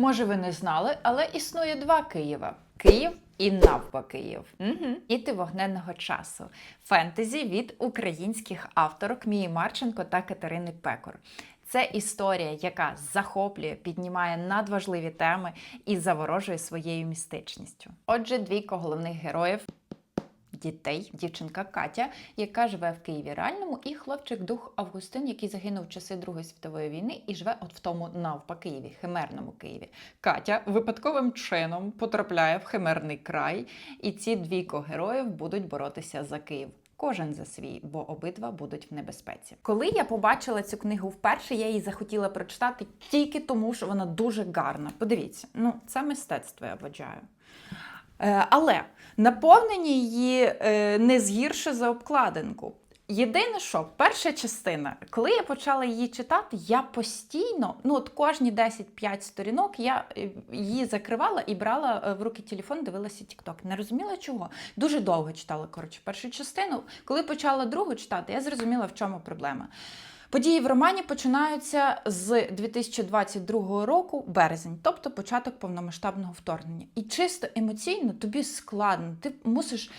Може, ви не знали, але існує два Києва: Київ і навпакиїв. Угу. Іти вогненного часу. Фентезі від українських авторок Мії Марченко та Катерини Пекор. Це історія, яка захоплює, піднімає надважливі теми і заворожує своєю містичністю. Отже, двійко головних героїв дітей, дівчинка Катя, яка живе в Києві реальному, і хлопчик дух Августин, який загинув в часи Другої світової війни і живе от в тому навпакиєві, химерному Києві. Катя випадковим чином потрапляє в химерний край, і ці двійко героїв будуть боротися за Київ. Кожен за свій, бо обидва будуть в небезпеці. Коли я побачила цю книгу вперше, я її захотіла прочитати тільки тому, що вона дуже гарна. Подивіться, ну це мистецтво я вважаю. Е, Але наповнення її е, не згірше за обкладинку. Єдине, що перша частина, коли я почала її читати, я постійно, ну от кожні 10-5 сторінок, я е, її закривала і брала в руки телефон, дивилася TikTok. Не розуміла чого. Дуже довго читала коротше першу частину. Коли почала другу читати, я зрозуміла, в чому проблема. Події в романі починаються з 2022 року, березень, тобто початок повномасштабного вторгнення. І чисто емоційно тобі складно. Ти мусиш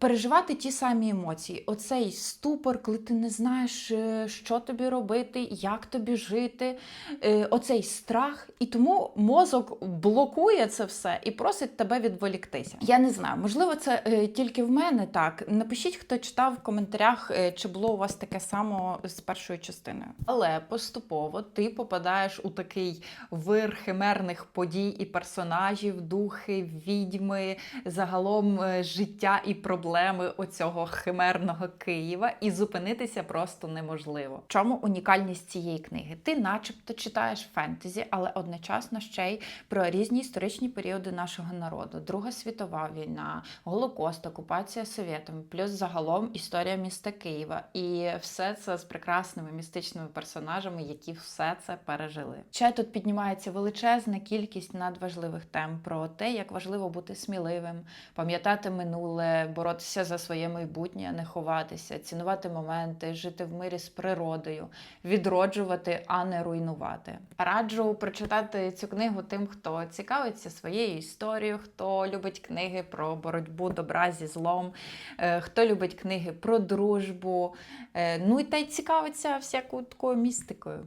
переживати ті самі емоції. Оцей ступор, коли ти не знаєш, е, що тобі робити, як тобі жити, е, оцей страх. І тому мозок блокує це все і просить тебе відволіктися. Я не знаю, можливо, це е, тільки в мене так. Напишіть, хто читав в коментарях, чи було у вас таке само з першою частиною. Але поступово ти попадаєш у такий вир химерних подій і персонажів, духи, відьми, загалом життя і проблеми оцього химерного Києва, і зупинитися просто неможливо. Чому унікальність цієї книги? Ти, начебто, читаєш фентезі, але одночасно ще й про різні історичні періоди нашого народу: Друга світова війна, Голокост, окупація совєтами, плюс загалом історія міста Києва. І все це з прекрасними містичними персонажами, які все це пережили. Ще тут піднімається величезна кількість надважливих тем про те, як важливо бути сміливим, пам'ятати минуле, боротися за своє майбутнє, не ховатися, цінувати моменти, жити в мирі з природою, відроджувати, а не руйнувати. Раджу прочитати цю книгу тим, хто цікавиться своєю історією, хто любить книги про боротьбу добра зі злом, е, хто любить книги про дружбу. е, Ну і та й цікавиться всякою такою містикою.